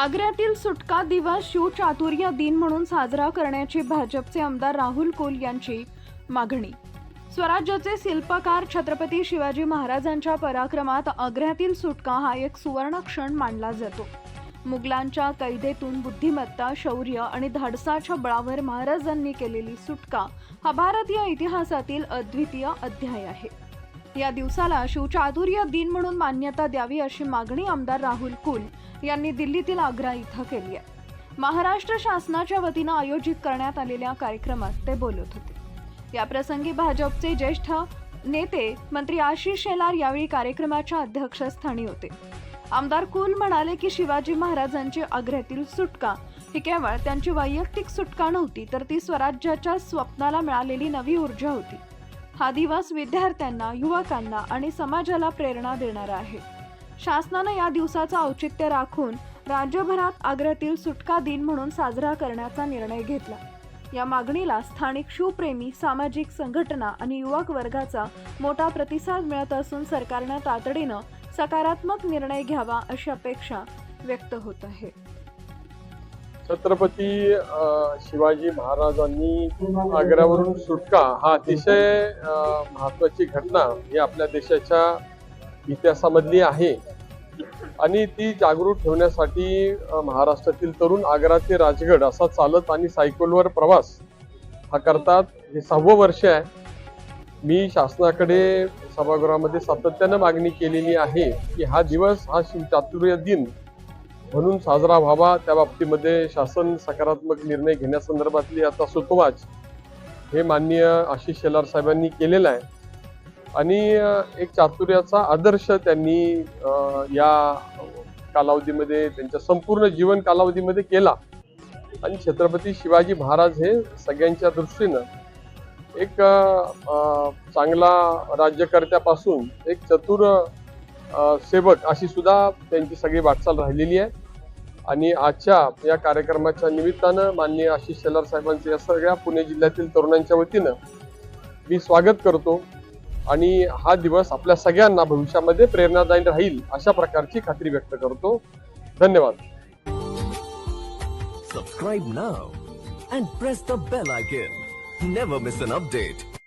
आग्र्यातील सुटका दिवस शिवचातुर्य दिन म्हणून साजरा करण्याची भाजपचे आमदार राहुल कोल यांची मागणी. स्वराज्याचे शिल्पकार छत्रपती शिवाजी महाराजांच्या पराक्रमात आग्र्यातील सुटका हा एक सुवर्ण क्षण मानला जातो. मुघलांच्या कैदेतून बुद्धिमत्ता शौर्य आणि धाडसाच्या बळावर महाराजांनी केलेली सुटका हा भारतीय इतिहासातील अद्वितीय अध्याय आहे. या दिवसाला शिवचातुर्य दिन म्हणून मान्यता द्यावी अशी मागणी आमदार राहुल कुल यांनी दिल्लीतील आग्रा इथं केली आहे. महाराष्ट्र शासनाच्या वतीनं आयोजित करण्यात आलेल्या कार्यक्रमात ते बोलत होते. याप्रसंगी भाजपचे ज्येष्ठ नेते मंत्री आशिष शेलार यावेळी कार्यक्रमाच्या अध्यक्षस्थानी होते. आमदार कुल म्हणाले की शिवाजी महाराजांची आग्र्यातील सुटका ही केवळ त्यांची वैयक्तिक सुटका नव्हती तर ती स्वराज्याच्या स्वप्नाला मिळालेली नवी ऊर्जा होती. हा दिवस विद्यार्थ्यांना युवकांना आणि समाजाला प्रेरणा देणारा आहे. शासनानं या दिवसाचं औचित्य राखून राज्यभरात आग्र्यातील सुटका दिन म्हणून साजरा करण्याचा निर्णय घेतला. या मागणीला स्थानिक शिवप्रेमी सामाजिक संघटना आणि युवक वर्गाचा मोठा प्रतिसाद मिळत असून सरकारनं तातडीनं सकारात्मक निर्णय घ्यावा अशी अपेक्षा व्यक्त होत आहे. छत्रपती शिवाजी महाराजांनी आग्र्यावरून सुटका हा अतिशय महत्वाची घटना ही आपल्या देशाच्या इतिहासामधली आहे. आणि ती जागरूक ठेवण्यासाठी महाराष्ट्रातील तरुण आग्रा ते राजगड असा चालत आणि सायकलवर प्रवास हा करतात. हे सहावं वर्ष आहे. मी शासनाकडे सभागृहामध्ये सातत्यानं मागणी केलेली आहे की हा दिवस हा शिवचातुर्य दिन म्हणून साजरा व्हावा त्या बाबतीमध्ये शासन सकारात्मक निर्णय घेण्यासंदर्भातली आता सुतवाच हे माननीय आशिष शेलार साहेबांनी केलेलं आहे. आणि एक चातुर्याचा आदर्श त्यांनी या कालावधीमध्ये त्यांच्या संपूर्ण जीवन कालावधीमध्ये केला. आणि छत्रपती शिवाजी महाराज हे सगळ्यांच्या दृष्टीनं एक चांगला राज्यकर्त्यापासून एक चतुर सेवक अशी सुद्धा त्यांची सगळी वाटचाल राहिलेली आहे. आणि आजच्या या कार्यक्रमाच्या निमित्तानं माननीय आशिष शेलार साहेबांचे या सगळ्या पुणे जिल्ह्यातील तरुणांच्या वतीनं मी स्वागत करतो. आणि हा दिवस आपल्या सगळ्यांना भविष्यामध्ये प्रेरणादायी राहील अशा प्रकारची खात्री व्यक्त करतो. धन्यवाद. Subscribe now and press the bell icon never miss an update